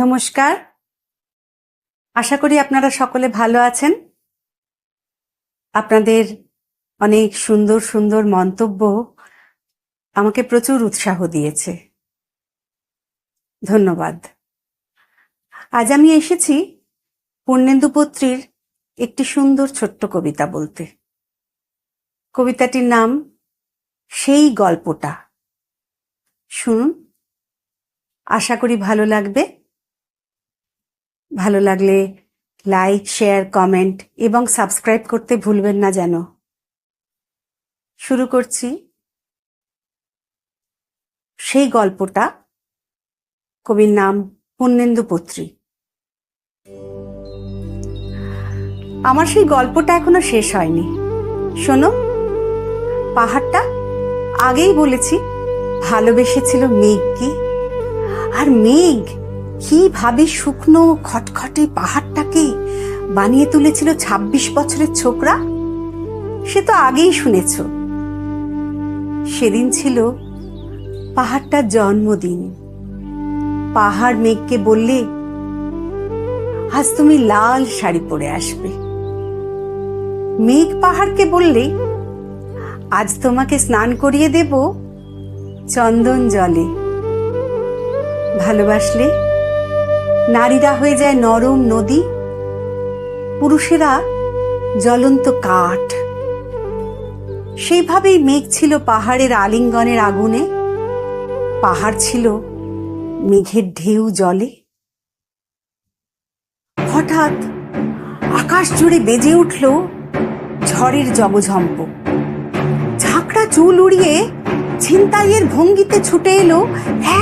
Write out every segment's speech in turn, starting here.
নমস্কার। আশা করি আপনারা সকলে ভালো আছেন। আপনাদের অনেক সুন্দর সুন্দর মন্তব্য আমাকে প্রচুর উৎসাহ দিয়েছে। ধন্যবাদ। আজ আমি এসেছি পূর্ণেন্দুপত্রীর একটি সুন্দর ছোট্ট কবিতা বলতে। কবিতাটির নাম সেই গল্পটা। শুনুন। আশা করি ভালো লাগবে। ভালো লাগলে লাইক শেয়ার কমেন্ট এবং সাবস্ক্রাইব করতে ভুলবেন না যেন। শুরু করছি। সেই গল্পটা কবির নাম পুণ্যেন্দু পত্রী। আমার সেই গল্পটা এখনও শেষ হয়নি। শোনো, পাহাড়টা আগেই বলেছি, ভালোবেসেছিল মেঘকে আর মেঘ কীভাবে শুকনো খটখটে পাহাড়টাকে বানিয়ে তুলেছিল ২৬ বছরের ছোকরা? সে তো আগেই শুনেছ। সেদিন ছিল পাহাড়টার জন্মদিন। পাহাড় মেঘকে বললে, আজ তুমি লাল শাড়ি পরে আসবে। মেঘ পাহাড়কে বললে, আজ তোমাকে স্নান করিয়ে দেব চন্দন জলে। ভালোবাসলে? নারীরা হয়ে যায় নরম নদী, পুরুষেরা জ্বলন্ত কাঠ। সেইভাবেই মেঘ ছিল পাহাড়ের আলিঙ্গনের আগুনে। পাহাড় ছিল মেঘের ঢেউ জলে। হঠাৎ আকাশ জুড়ে বেজে উঠল ঝড়ের জগঝম্প। ঝাঁকড়া চুল উড়িয়ে ছিনতাইয়ের ভঙ্গিতে ছুটে এলো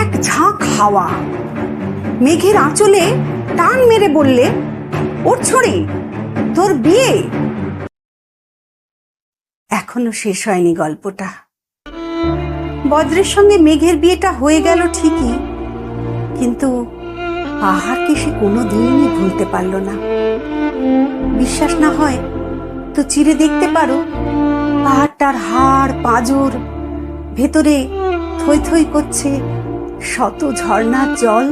এক ঝাঁক হাওয়া। মেঘের আঁচলে টান মেরে বললে, ওর ছড়ি, তোর বিয়ে? এখনও শেষ হয়নি গল্পটা। বজ্রের সঙ্গে মেঘের বিয়েটা হয়ে গেল ঠিকই, কিন্তু পাহাড়কে সে কোনো দিনই ভুলতে পারল না। বিশ্বাস না হয় তো চিরে দেখতে পারো, পাহাড়টার হাড়, পাঁজর ভেতরে থই থই করছে শত ঝর্ণার জল।